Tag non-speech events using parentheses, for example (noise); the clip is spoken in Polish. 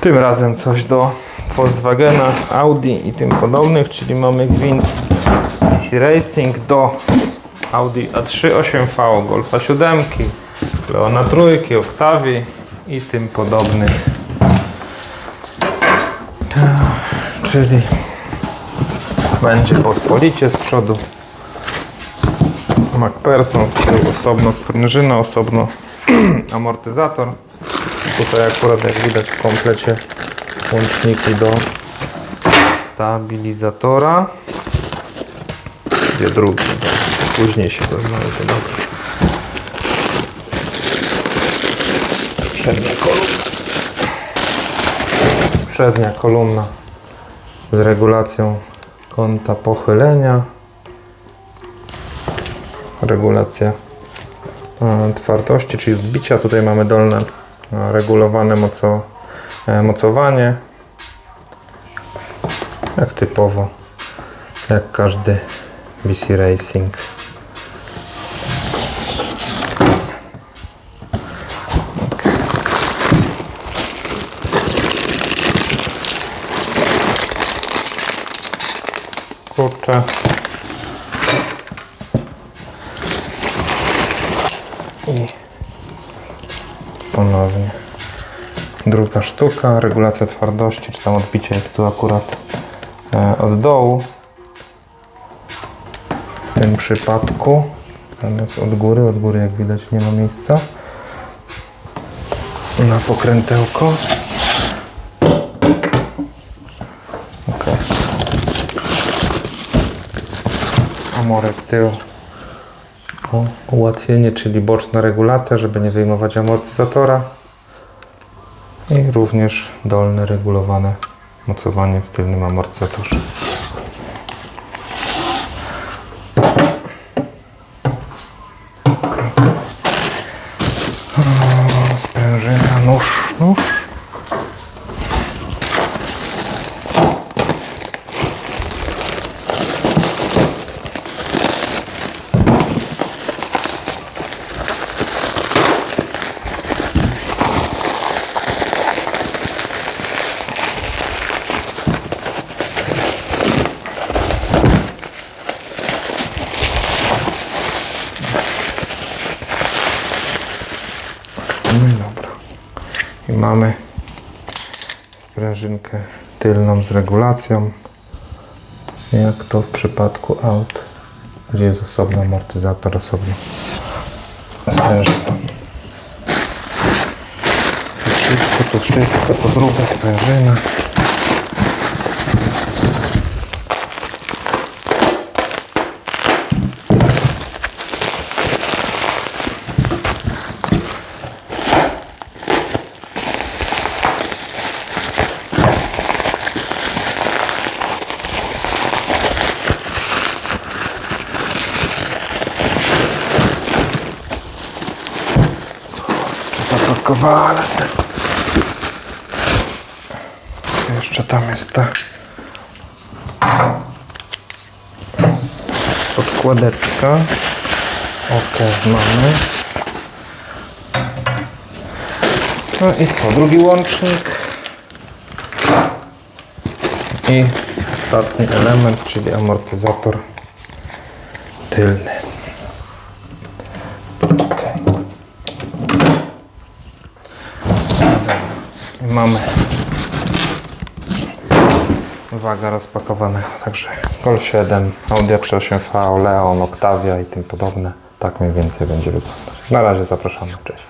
Tym razem coś do Volkswagena, Audi i tym podobnych, czyli mamy gwint DC Racing do Audi A3 8V, Golfa 7, Leona trójki, Octavii i tym podobnych. Czyli będzie pospolicie z przodu. MacPherson z tyłu osobno sprężyna, osobno (clears throat) amortyzator. Tutaj akurat jak widać w komplecie łączniki do stabilizatora. Gdzie drugi? Później się doznaje to. Przednia kolumna. Przednia kolumna z regulacją kąta pochylenia. Regulacja twardości, czyli wbicia. Tutaj mamy dolne regulowane moco, e, mocowanie. Jak typowo, jak każdy BC Racing. Kurczę. I ponownie. Druga sztuka, regulacja twardości, czy tam odbicie jest tu akurat e, od dołu. W tym przypadku zamiast od góry, od góry jak widać nie ma miejsca na pokrętełko. Okay. Amorek tył. O, ułatwienie, czyli boczna regulacja, żeby nie wyjmować amortyzatora. I również dolne regulowane mocowanie w tylnym amortyzatorze. Sprężyna, nóż, nóż. No i dobra. I mamy sprężynkę tylną z regulacją. Jak to w przypadku aut, gdzie jest osobny amortyzator, osobno sprężyna. Tu wszystko, tu wszystko, to druga sprężyna. Czy zapakowała, ale te... Jeszcze tam jest ta podkładeczka. Ok, mamy. No i co? Drugi łącznik. I ostatni element, czyli amortyzator tylny. Mamy waga rozpakowanego, także Golf 7, Audi 8V, Leon, Octavia i tym podobne. Tak mniej więcej będzie wyglądać. Na razie zapraszamy, cześć.